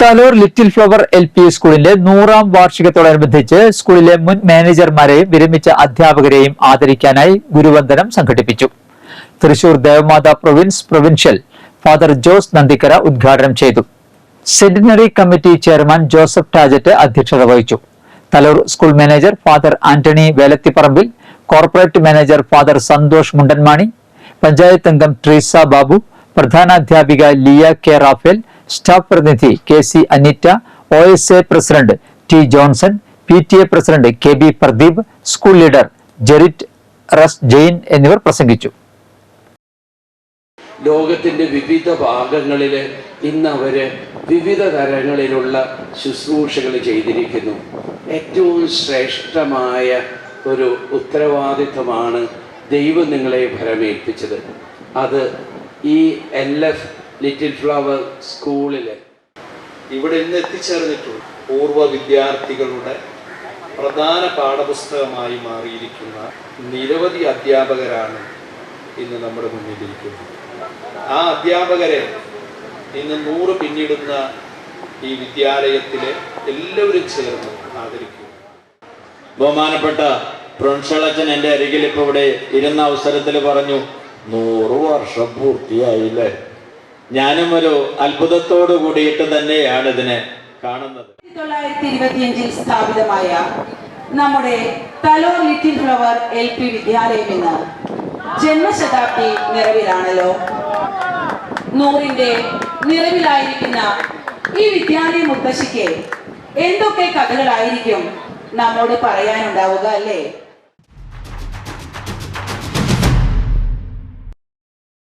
Thalur little flower L P സ്കൂളിന്റെ നൂറാം വാർഷികത്തോടനുബന്ധിച്ച് സ്കൂളിലെ മുൻ മാനേജർമാരെയും വിരമിച്ച അധ്യാപകരെയും ആദരിക്കാനായി ഗുരുവന്ദനം സംഘടിപ്പിച്ചു. Thrissur Devamatha province provincial father Jose Nandikkara ഉദ്ഘാടനം ചെയ്തു. Centenary committee chairman Joseph Tajet അധ്യക്ഷത വഹിച്ചു. Thalur school manager father Antony Velathipparambil corporate manager father Santhosh Mundanmani panchayat അംഗം ട്രീസ ബാബു പ്രധാനാധ്യാപിക ലിയ കെ റാഫേൽ സ്റ്റാഫ് പ്രതിനിധി K C Anitta O S A president T Johnson P T A president K B Pradeep school leader Jerit Ras Jain എന്നിവർ പ്രസംഗിച്ചു. ലോകത്തിന്റെ വിവിധ ഭാഗങ്ങളിൽ ഇന്ന് അവർ വിവിധ തരങ്ങളിലുള്ള ശുശ്രൂഷകൾ ചെയ്തിരിക്കുന്നു. ഏറ്റവും ശ്രേഷ്ഠമായ ഒരു ഉത്തരവാദിത്വമാണ് ദൈവം നിങ്ങളെ ഭരമേൽപ്പിച്ചത്. അത് ഈ എൽ എഫ് ലിറ്റിൽ ഫ്ലവർ സ്കൂളിൽ ഇവിടെ ഇന്ന് എത്തിച്ചേർന്നിട്ടുള്ള പൂർവ വിദ്യാർത്ഥികളുടെ പ്രധാന പാഠപുസ്തകമായി മാറിയിരിക്കുന്ന നിരവധി അധ്യാപകരാണ് ഇന്ന് നമ്മുടെ മുന്നിലിരിക്കുന്നത്. ആ അധ്യാപകരെ ഇന്ന് നൂറ് പിന്നിടുന്ന ഈ വിദ്യാലയത്തിലെ എല്ലാവരും ചേർന്ന് ആദരിക്കുന്നു ബഹുമാനപ്പെട്ട പ്രൊൻഷളച്ചൻ എന്റെ അരികിൽ ഇപ്പോൾ ഇവിടെ ഇരുന്ന അവസരത്തിൽ പറഞ്ഞു നൂറ് വർഷം പൂർത്തിയായില്ലേ? ഞാനും ഒരു അത്ഭുതത്തോടു കൂടിയിട്ട് തന്നെയാണ് ഇതിനെ കാണുന്നത്. തൊള്ളായിരത്തി ഇരുപത്തിയഞ്ചിൽ സ്ഥാപിതമായ നമ്മുടെ Thalur little flower L P വിദ്യാലയം ഇന്ന് ജന്മശതാബ്ദി നിറവിലാണല്ലോ. നൂറിന്റെ നിറവിലായിരിക്കുന്ന ഈ വിദ്യാലയ മുത്തശ്ശിക്ക് എന്തൊക്കെ കഥകളായിരിക്കും നമ്മോട് പറയാനുണ്ടാവുക അല്ലേ?